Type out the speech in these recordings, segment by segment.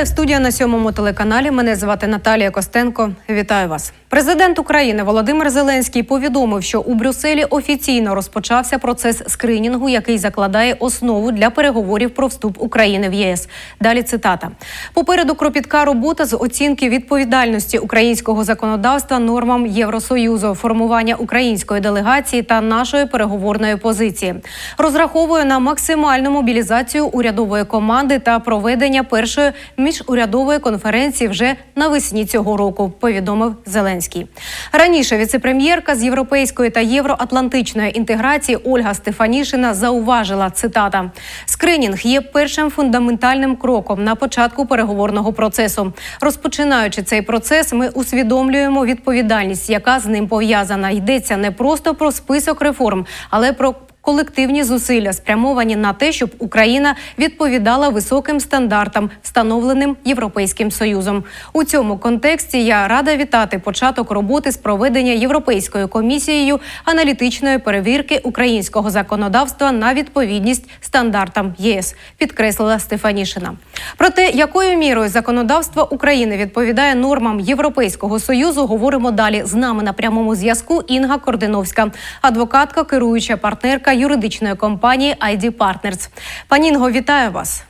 Лайв студія на сьомому телеканалі. Мене звати Наталія Костенко. Вітаю вас. Президент України Володимир Зеленський повідомив, що у Брюсселі офіційно розпочався процес скринінгу, який закладає основу для переговорів про вступ України в ЄС. Далі цитата: попереду кропітка робота з оцінки відповідальності українського законодавства нормам Євросоюзу, формування української делегації та нашої переговорної позиції. Розраховую на максимальну мобілізацію урядової команди та проведення першої міжурядової конференції вже навесні цього року. Повідомив Зеленський. Раніше віцепрем'єрка з європейської та євроатлантичної інтеграції Ольга Стефанішина зауважила цитата: скринінг є першим фундаментальним кроком на початку переговорного процесу. Розпочинаючи цей процес, ми усвідомлюємо відповідальність, яка з ним пов'язана. Йдеться не просто про список реформ, але про колективні зусилля спрямовані на те, щоб Україна відповідала високим стандартам, встановленим Європейським союзом. У цьому контексті я рада вітати початок роботи з проведення Європейською комісією аналітичної перевірки українського законодавства на відповідність стандартам ЄС, підкреслила Стефанішина. Про те, якою мірою законодавство України відповідає нормам Європейського союзу, говоримо далі. З нами на прямому зв'язку Інга Кординовська, адвокатка, керуюча партнерка юридичної компанії ID Partners. Пані Інго, вітаю вас.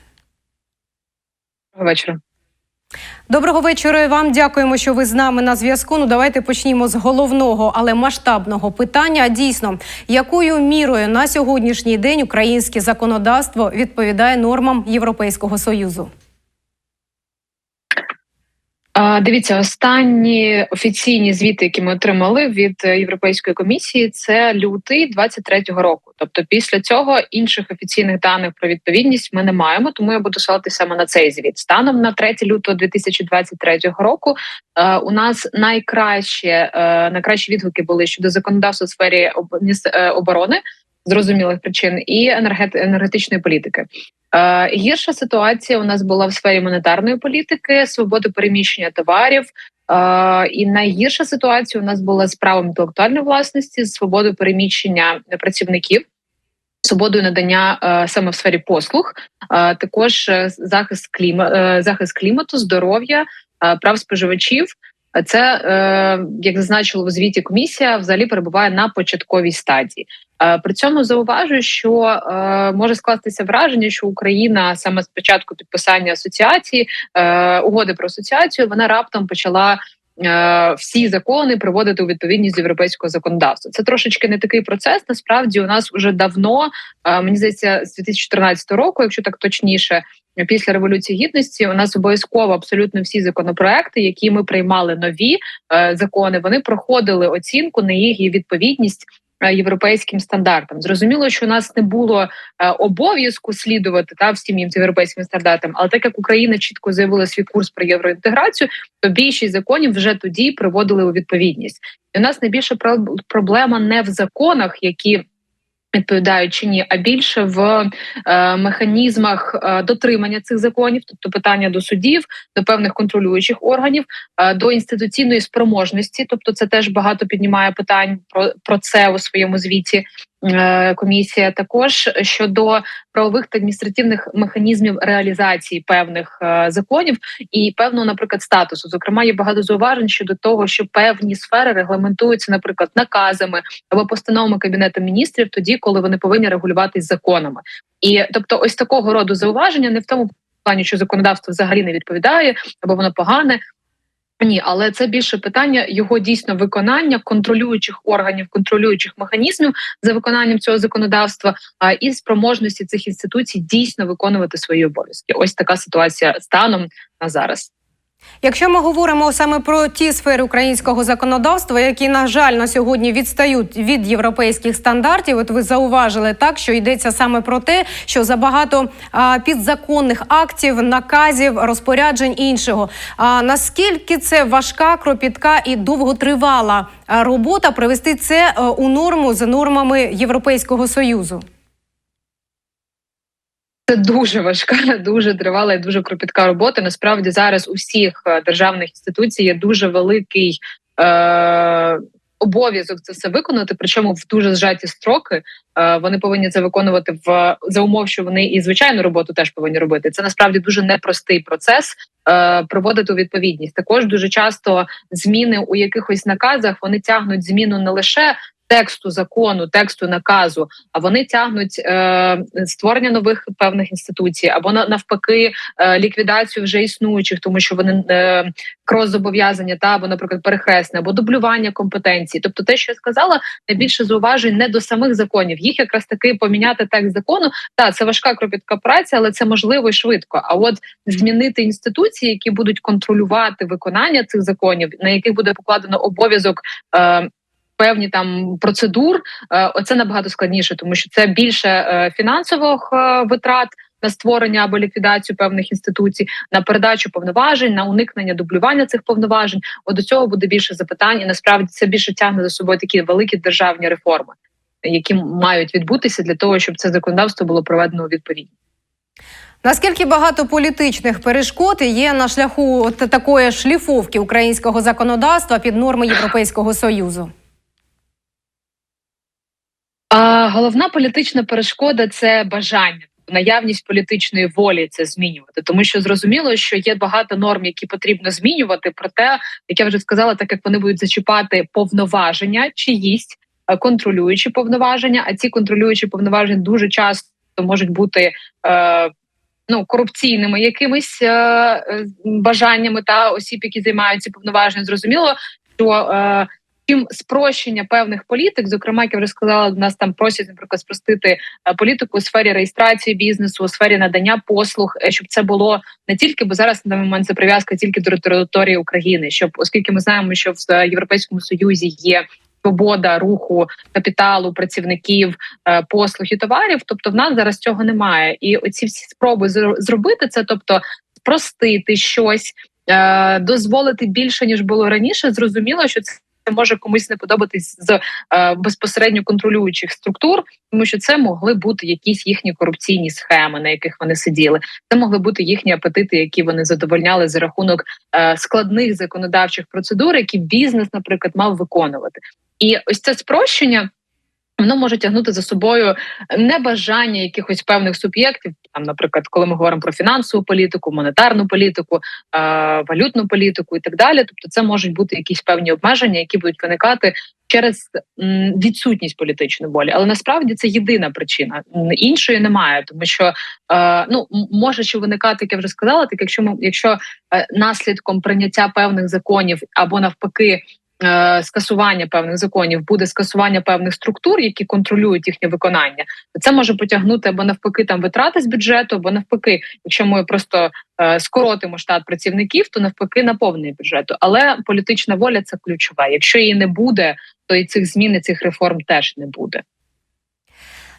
Доброго вечора. Доброго вечора і вам. Дякуємо, що ви з нами на зв'язку. Ну давайте почнімо з головного, але масштабного питання. Дійсно, якою мірою на сьогоднішній день українське законодавство відповідає нормам Європейського союзу? Дивіться, останні офіційні звіти, які ми отримали від е, Європейської комісії, це лютий 23-го року. Тобто, після цього інших офіційних даних про відповідність ми не маємо. Тому я буду ссилатися саме на цей звіт. Станом на 3 лютого 2023 року е, у нас найкраще е, найкращі відгуки були щодо законодавства у сфері об, оборони. Зрозумілих причин і енергетичної політики. Е, гірша ситуація у нас була в сфері монетарної політики, свободи переміщення товарів. Е, і найгірша ситуація у нас була з правом інтелектуальної власності, з свободою переміщення працівників, свободою надання е, саме в сфері послуг, також захист кліма, захист клімату, здоров'я, прав споживачів. Це е, як зазначило в звіті комісія, взагалі перебуває на початковій стадії. Е, при цьому зауважую, що е, може скластися враження, що Україна саме з початку підписання асоціації угоди про асоціацію вона раптом почала. Всі закони приводити у відповідність до європейського законодавства. Це трошечки не такий процес. Насправді у нас вже давно мені здається, з 2014 року, якщо так точніше, після революції гідності, у нас обов'язково абсолютно всі законопроекти, які ми приймали нові е, закони, вони проходили оцінку на їх відповідність е, європейським стандартам. Зрозуміло, що у нас не було е, обов'язку слідувати та всім їм європейським стандартам, але так як Україна чітко заявила свій курс про євроінтеграцію, то більшість законів вже тоді приводили у відповідність. І у нас найбільша проблема не в законах, які Відповідають чи ні, а більше в е, механізмах е, дотримання цих законів, тобто питання до судів, до певних контролюючих органів, е, до інституційної спроможності, тобто це теж багато піднімає питань про, про це у своєму звіті. Е, комісія також щодо правових та адміністративних механізмів реалізації певних е, законів і певного, наприклад, статусу. Зокрема, є багато зауважень щодо того, що певні сфери регламентуються, наприклад, наказами або постановами кабінету міністрів, тоді коли вони повинні регулюватись законами. І тобто, ось такого роду зауваження не в тому плані, що законодавство взагалі не відповідає або воно погане. Ні, але це більше питання його дійсно виконання контролюючих органів, контролюючих механізмів за виконанням цього законодавства, а і спроможності цих інституцій дійсно виконувати свої обов'язки. Ось така ситуація станом на зараз. Якщо ми говоримо саме про ті сфери українського законодавства, які на жаль на сьогодні відстають від європейських стандартів, от ви зауважили так, що йдеться саме про те, що забагато а, підзаконних актів, наказів, розпоряджень іншого. А наскільки це важка, кропітка і довготривала робота привести це у норму за нормами Європейського союзу? Це дуже важка, дуже тривала і дуже кропітка робота. Насправді зараз у всіх державних інституцій є дуже великий. Е- обов'язок це все виконати, причому в дуже зжаті строки. Е, Вони повинні це виконувати в за умов, що вони і звичайну роботу теж повинні робити. Це насправді дуже непростий процес. е, Проводити у відповідність також дуже часто зміни у якихось наказах вони тягнуть зміну не лише тексту закону, тексту наказу, а вони тягнуть е, створення нових певних інституцій або на- навпаки е, ліквідацію вже існуючих, тому що вони е, крос зобов'язання та або, наприклад, перехресне або дублювання компетенцій. Тобто, те, що я сказала, найбільше зауважень не до самих законів. Їх якраз таки поміняти текст закону. Та це важка кропітка праця, але це можливо і швидко. А от змінити інституції, які будуть контролювати виконання цих законів, на яких буде покладено обов'язок. Е, Певні там процедур, е, оце набагато складніше, тому що це більше е, фінансових е, витрат на створення або ліквідацію певних інституцій, на передачу повноважень, на уникнення дублювання цих повноважень. От до цього буде більше запитань, і насправді це більше тягне за собою такі великі державні реформи, які мають відбутися для того, щоб це законодавство було проведено у відповідність. Наскільки багато політичних перешкод є на шляху такої шліфовки українського законодавства під норми Європейського союзу? А головна політична перешкода це бажання. Наявність політичної волі це змінювати, тому що зрозуміло, що є багато норм, які потрібно змінювати. Проте, як я вже сказала, так як вони будуть зачіпати повноваження чиїсь е, контролюючі повноваження, а ці контролюючі повноваження дуже часто можуть бути е, ну корупційними якимись е, е, бажаннями та осіб, які займаються повноваженням. Зрозуміло, що е, чим спрощення певних політик, зокрема, як я вже сказала, нас там просять, наприклад, спростити е, політику у сфері реєстрації бізнесу, у сфері надання послуг, е, щоб це було не тільки, бо зараз на момент це прив'язка тільки до території України, щоб оскільки ми знаємо, що в е, Європейському Союзі є. Свобода руху капіталу, працівників, послуг і товарів. Тобто, в нас зараз цього немає, і оці всі спроби зробити це, тобто спростити щось, дозволити більше ніж було раніше. Зрозуміло, що це може комусь не подобатись з е, безпосередньо контролюючих структур, тому що це могли бути якісь їхні корупційні схеми, на яких вони сиділи. Це могли бути їхні апетити, які вони задовольняли за рахунок е, складних законодавчих процедур, які бізнес, наприклад, мав виконувати. І ось це спрощення. Воно може тягнути за собою небажання якихось певних суб'єктів, там, наприклад, коли ми говоримо про фінансову політику, монетарну політику, е, валютну політику і так далі. Тобто, це можуть бути якісь певні обмеження, які будуть виникати через відсутність політичної волі. Але насправді це єдина причина. Іншої немає, тому що е, ну може що виникати, як я вже сказала, так якщо ми, якщо е, наслідком прийняття певних законів або навпаки скасування певних законів буде скасування певних структур, які контролюють їхнє виконання, це може потягнути або навпаки там витрати з бюджету, або навпаки, якщо ми просто е, скоротимо штат працівників, то навпаки наповнює бюджету. Але політична воля це ключова. Якщо її не буде, то і цих змін, і цих реформ теж не буде.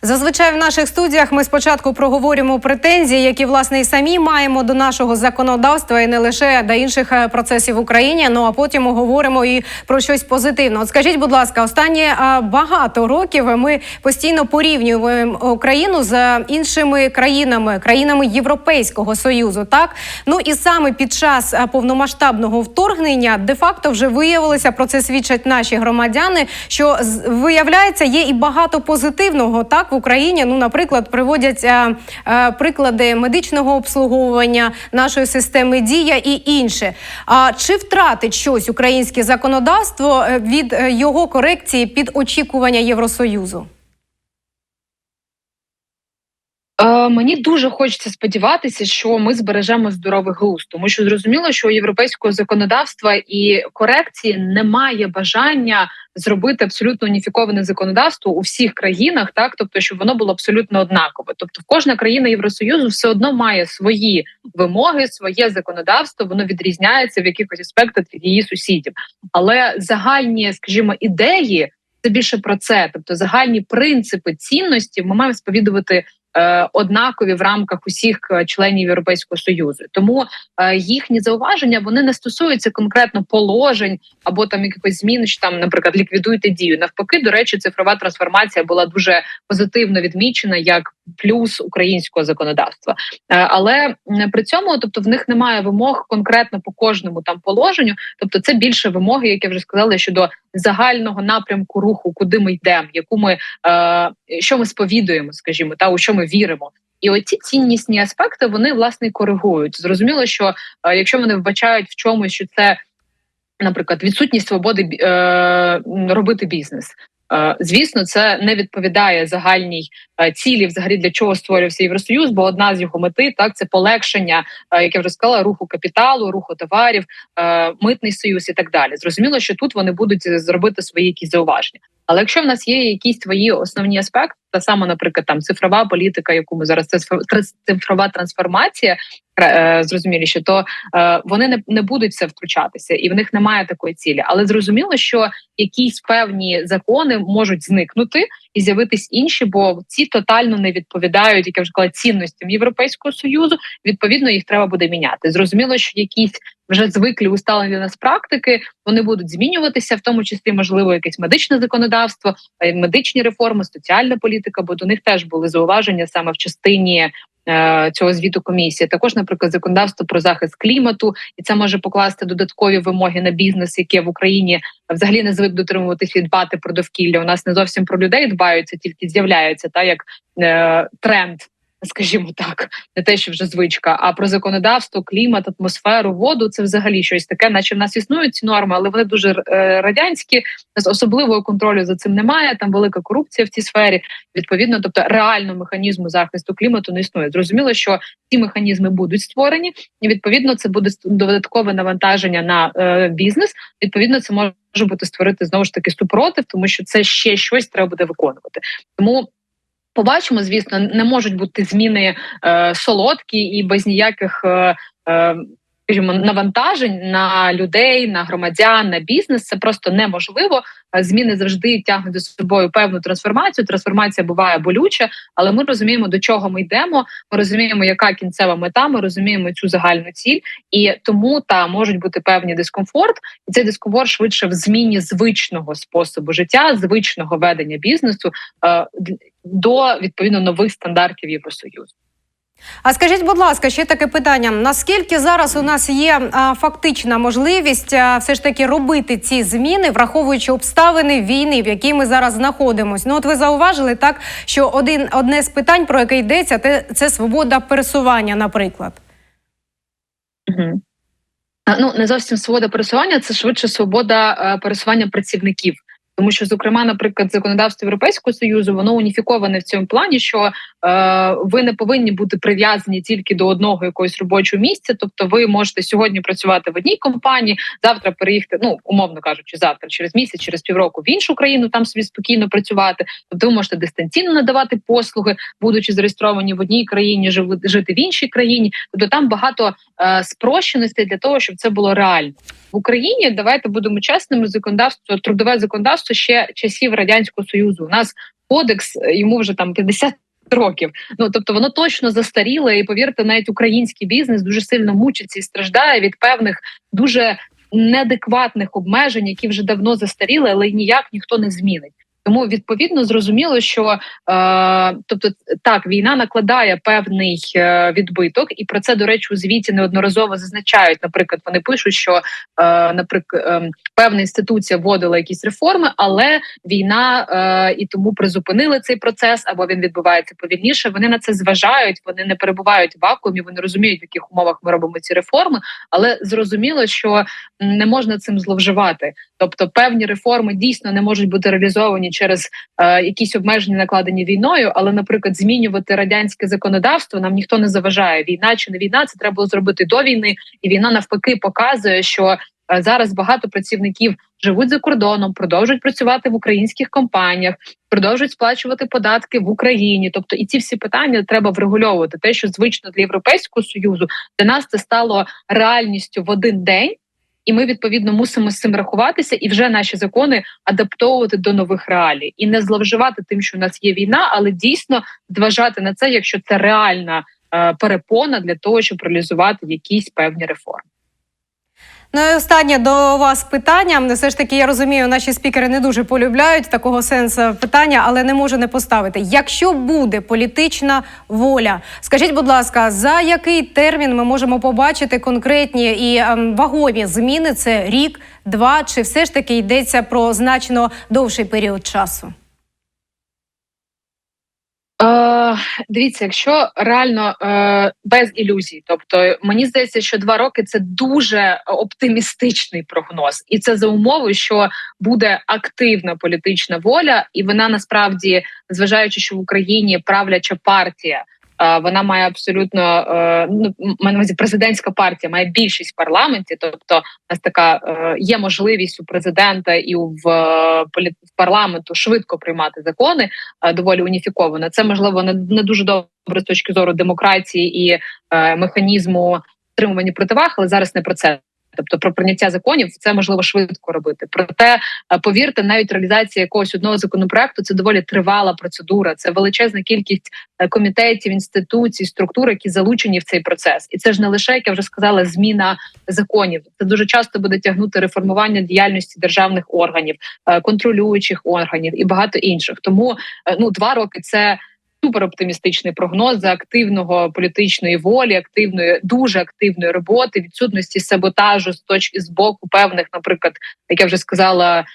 Зазвичай в наших студіях ми спочатку проговоримо претензії, які власне і самі маємо до нашого законодавства, і не лише до інших е, процесів в Україні. Ну а потім говоримо і про щось позитивне. От скажіть, будь ласка, останні е, багато років ми постійно порівнюємо Україну з іншими країнами, країнами Європейського союзу. Так ну і саме під час е, повномасштабного вторгнення де-факто вже виявилося про це свідчать наші громадяни. Що виявляється, є і багато позитивного так в Україні. Ну, наприклад, приводять е, е, приклади медичного обслуговування нашої системи дія і інше. А чи втратить щось українське законодавство е, від е, його корекції під очікування Євросоюзу? Мені дуже хочеться сподіватися, що ми збережемо здоровий глузд, тому що зрозуміло, що у європейського законодавства і корекції немає бажання зробити абсолютно уніфіковане законодавство у всіх країнах, так тобто, щоб воно було абсолютно однакове. Тобто, кожна країна Євросоюзу все одно має свої вимоги, своє законодавство, воно відрізняється в якихось аспектах від її сусідів, але загальні, скажімо, ідеї. Це більше про це, тобто загальні принципи цінності ми маємо сповідувати однакові в рамках усіх е, членів Європейського союзу. Тому е, їхні зауваження вони не стосуються конкретно положень або там якихось змін, що там, наприклад, ліквідуйте дію. Навпаки, до речі, цифрова трансформація була дуже позитивно відмічена як плюс українського законодавства. Е, Але при цьому, тобто, в них немає вимог конкретно по кожному там положенню. Тобто, це більше вимоги, як я вже сказала, щодо загального напрямку руху, куди ми йдемо, яку ми е, що ми сповідуємо, скажімо, та у що ми віримо. І оці ціннісні аспекти вони власне коригують. Зрозуміло, що е, якщо вони вбачають в чомусь, що це, наприклад, відсутність свободи е, робити бізнес. Е, Звісно, це не відповідає загальній е, цілі, взагалі для чого створювався Євросоюз, бо одна з його мети так це полегшення, як я вже сказала, руху капіталу, руху товарів, митний союз і так далі. Зрозуміло, що тут вони будуть зробити свої якісь зауваження. Але якщо в нас є якісь твої основні аспекти, та саме, наприклад, там цифрова політика, яку ми зараз це цифрова трансформація, е, зрозуміліше, то е, вони не, не будуть це втручатися, і в них немає такої цілі. Але зрозуміло, що якісь певні закони можуть зникнути і з'явитись інші, бо ці тотально не відповідають, як я вже казала, цінностям Європейського союзу. Відповідно, їх треба буде міняти. Зрозуміло, що якісь вже звиклі усталені нас практики, вони будуть змінюватися, в тому числі можливо якесь медичне законодавство, медичні реформи, соціальна політика, бо до них теж були зауваження саме в частині. Е, Цього звіту комісії також, наприклад, законодавство про захист клімату, і це може покласти додаткові вимоги на бізнес, яке в Україні взагалі не звик дотримуватися і дбати про довкілля. У нас не зовсім про людей дбаються, тільки з'являється та як е, тренд скажімо так, не те, що вже звичка, а про законодавство, клімат, атмосферу, воду це взагалі щось таке, наче в нас існують ці норми, але вони дуже е, радянські. Нас особливого контролю за цим немає. Там велика корупція в цій сфері. Відповідно, тобто реального механізму захисту клімату не існує. Зрозуміло, що ці механізми будуть створені, і відповідно це буде додаткове навантаження на е, бізнес. Відповідно, це може бути створити знову ж таки супротив, тому що це ще щось треба буде виконувати. Тому. Побачимо, звісно, не можуть бути зміни е, солодкі і без ніяких е, е, скажімо, навантажень на людей, на громадян, на бізнес. Це просто неможливо. Е, Зміни завжди тягнуть за собою певну трансформацію. Трансформація буває болюча, але ми розуміємо, до чого ми йдемо. Ми розуміємо, яка кінцева мета. Ми розуміємо цю загальну ціль, і тому та можуть бути певні дискомфорт, і цей дискомфорт швидше в зміні звичного способу життя, звичного ведення бізнесу е, до відповідно нових стандартів Євросоюзу. А скажіть, будь ласка, ще таке питання: наскільки зараз у нас є а, фактична можливість а, все ж таки робити ці зміни, враховуючи обставини війни, в якій ми зараз знаходимося? Ну, от ви зауважили так, що один одне з питань, про яке йдеться, це, це свобода пересування, наприклад. Угу. Ну не зовсім свобода пересування, це швидше свобода е, пересування працівників. Тому що, зокрема, наприклад, законодавство Європейського союзу воно уніфіковане в цьому плані, що е, ви не повинні бути прив'язані тільки до одного якогось робочого місця. Тобто, ви можете сьогодні працювати в одній компанії, завтра переїхати, ну умовно кажучи, завтра, через місяць, через півроку в іншу країну там собі спокійно працювати. Тобто, ви можете дистанційно надавати послуги, будучи зареєстровані в одній країні, жити в іншій країні. Тобто там багато е, спрощеностей для того, щоб це було реально в Україні. Давайте будемо чесними. Законодавство трудове законодавство ще часів радянського союзу. У нас кодекс йому вже там 50 Років, ну тобто воно точно застаріле, і повірте, навіть український бізнес дуже сильно мучиться і страждає від певних дуже неадекватних обмежень, які вже давно застаріли, але ніяк ніхто не змінить. Тому відповідно зрозуміло, що е, тобто так війна накладає певний е, відбиток, і про це до речі у звіті неодноразово зазначають. Наприклад, вони пишуть, що е, наприклад е, певна інституція вводила якісь реформи, але війна е, і тому призупинили цей процес, або він відбувається повільніше. Вони на це зважають, вони не перебувають в вакуумі. Вони розуміють, в яких умовах ми робимо ці реформи, але зрозуміло, що не можна цим зловживати. Тобто, певні реформи дійсно не можуть бути реалізовані через е, якісь обмеження, накладені війною, але, наприклад, змінювати радянське законодавство нам ніхто не заважає. Війна чи не війна, це треба було зробити до війни, і війна навпаки показує, що е, зараз багато працівників живуть за кордоном, продовжують працювати в українських компаніях, продовжують сплачувати податки в Україні. Тобто, і ці всі питання треба врегульовувати. Те, що звично для європейського союзу, для нас це стало реальністю в один день. І ми відповідно мусимо з цим рахуватися, і вже наші закони адаптовувати до нових реалій і не зловживати тим, що у нас є війна, але дійсно зважати на це, якщо це реальна е, перепона для того, щоб реалізувати якісь певні реформи. Ну і останнє до вас питання. Все ж таки, я розумію, наші спікери не дуже полюбляють такого сенсу питання, але не можу не поставити. Якщо буде політична воля, скажіть, будь ласка, за який термін ми можемо побачити конкретні і ем, вагомі зміни? Це рік, два, чи все ж таки йдеться про значно довший період часу? Е, дивіться, якщо реально е, без ілюзій, тобто мені здається, що два роки це дуже оптимістичний прогноз, і це за умови, що буде активна політична воля, і вона насправді, зважаючи, що в Україні правляча партія. Вона має абсолютно е, ну маю на президентська партія має більшість в парламенті. Тобто, у нас така е, є можливість у президента і в, парламенту швидко приймати закони е, доволі уніфікована. Це можливо не, дуже добре з точки зору демократії і механізму стримування противаг, але зараз не про це. Тобто про прийняття законів це можливо швидко робити. Проте е, повірте, навіть реалізація якогось одного законопроекту це доволі тривала процедура. Це величезна кількість е, комітетів, інституцій, структур, які залучені в цей процес. І це ж не лише як я вже сказала, зміна законів. Це дуже часто буде тягнути реформування діяльності державних органів, е, контролюючих органів і багато інших. Тому ну два роки це. Супер оптимістичний прогноз за активного політичної волі, активної, дуже активної роботи, відсутності саботажу з точки з боку певних, наприклад, як я вже сказала,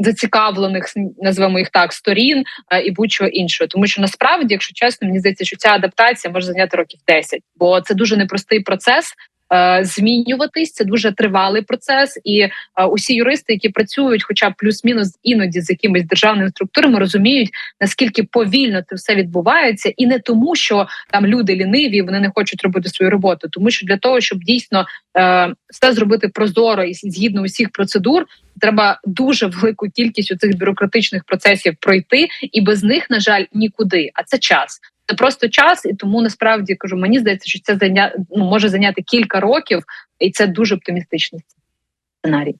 зацікавлених назвемо їх так сторін е, і будь-чого іншого. Тому що насправді, якщо чесно, мені здається, що ця адаптація може зайняти років 10, бо це дуже непростий процес. Е, Змінюватись. Це дуже тривалий процес, і е, усі юристи, які працюють, хоча б плюс-мінус іноді з якимись державними структурами, розуміють наскільки повільно це все відбувається, і не тому, що там люди ліниві, вони не хочуть робити свою роботу, тому що для того, щоб дійсно е, все зробити прозоро і згідно усіх процедур, треба дуже велику кількість у цих бюрократичних процесів пройти, і без них, на жаль, нікуди. А це час. Це просто час, і тому насправді кажу, мені здається, що це зайня... ну, може зайняти кілька років, і це дуже оптимістичний сценарій.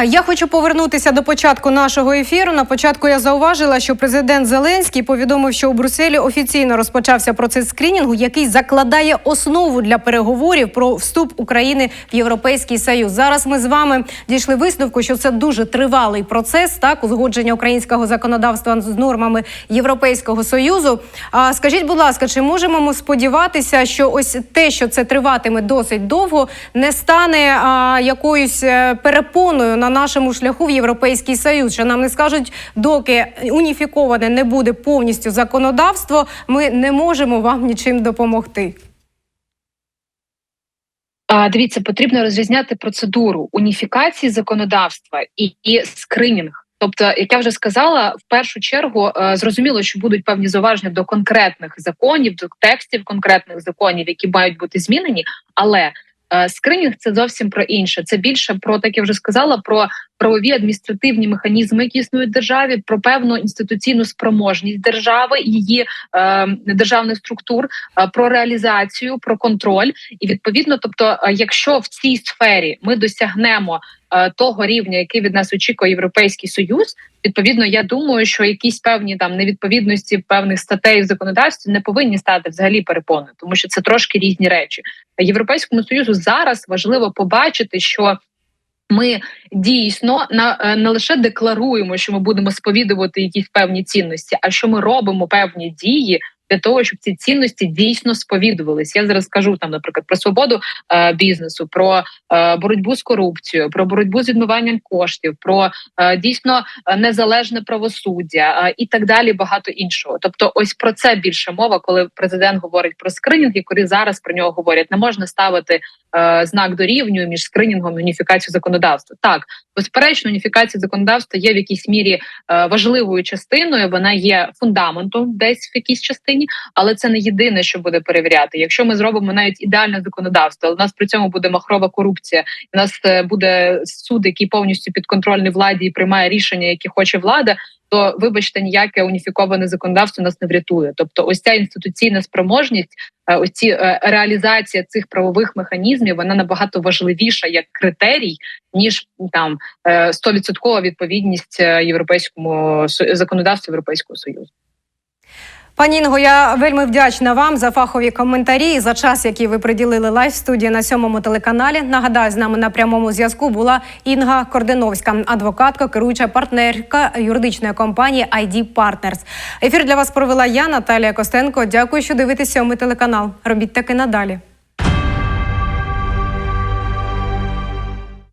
Я хочу повернутися до початку нашого ефіру. На початку я зауважила, що президент Зеленський повідомив, що у Брюсселі офіційно розпочався процес скринінгу, який закладає основу для переговорів про вступ України в Європейський Союз. Зараз ми з вами дійшли висновку, що це дуже тривалий процес, так узгодження українського законодавства з нормами Європейського союзу. А скажіть, будь ласка, чи можемо ми сподіватися, що ось те, що це триватиме досить довго, не стане а, якоюсь е, перепоною на нашому шляху в Європейський Союз? Що нам не скажуть, доки уніфіковане не буде повністю законодавство, ми не можемо вам нічим допомогти. Дивіться, потрібно розрізняти процедуру уніфікації законодавства і, і скринінг. Тобто, як я вже сказала, в першу чергу е, зрозуміло, що будуть певні зауваження до конкретних законів, до текстів конкретних законів, які мають бути змінені, але скринінг це зовсім про інше. Це більше про так я вже сказала, про правові адміністративні механізми, які існують в державі, про певну інституційну спроможність держави, її е, державних структур, е, про реалізацію, про контроль. І відповідно, тобто, е, якщо в цій сфері ми досягнемо е, того рівня, який від нас очікує Європейський Союз, відповідно, я думаю, що якісь певні там невідповідності певних статей в законодавстві не повинні стати взагалі перепоною, тому що це трошки різні речі. Європейському союзу зараз важливо побачити, що ми дійсно на е, не лише декларуємо, що ми будемо сповідувати якісь певні цінності, а що ми робимо певні дії для того, щоб ці цінності дійсно сповідувались. Я зараз скажу там, наприклад, про свободу е, бізнесу, про е, боротьбу з корупцією, про боротьбу з відмиванням коштів, про е, дійсно е, незалежне правосуддя е, і так далі. Багато іншого. Тобто, ось про це більше мова, коли президент говорить про скринінг, і коли зараз про нього говорять, не можна ставити е, знак дорівнює між скринінгом і уніфікацією законодавства. Так, безперечно, уніфікація законодавства є в якійсь мірі е, важливою частиною. Вона є фундаментом десь в якійсь частині, Україні, але це не єдине, що буде перевіряти. Якщо ми зробимо навіть ідеальне законодавство, але у нас при цьому буде махрова корупція, у нас е, буде суд, який повністю підконтрольний владі і приймає рішення, які хоче влада. То вибачте, ніяке уніфіковане законодавство нас не врятує. Тобто, ось ця інституційна спроможність, е, ось ці е, реалізація цих правових механізмів, вона набагато важливіша як критерій, ніж там е, стовідсоткова відповідність європейському законодавству Європейського союзу. Пані Інго, я вельми вдячна вам за фахові коментарі і за час, який ви приділили лайв студії на сьомому телеканалі. Нагадаю, з нами на прямому зв'язку була Інга Кординовська, адвокатка, керуюча партнерка юридичної компанії ID Partners. Ефір для вас провела я, Наталія Костенко. Дякую, що дивитесь сьомий телеканал. Робіть таки надалі.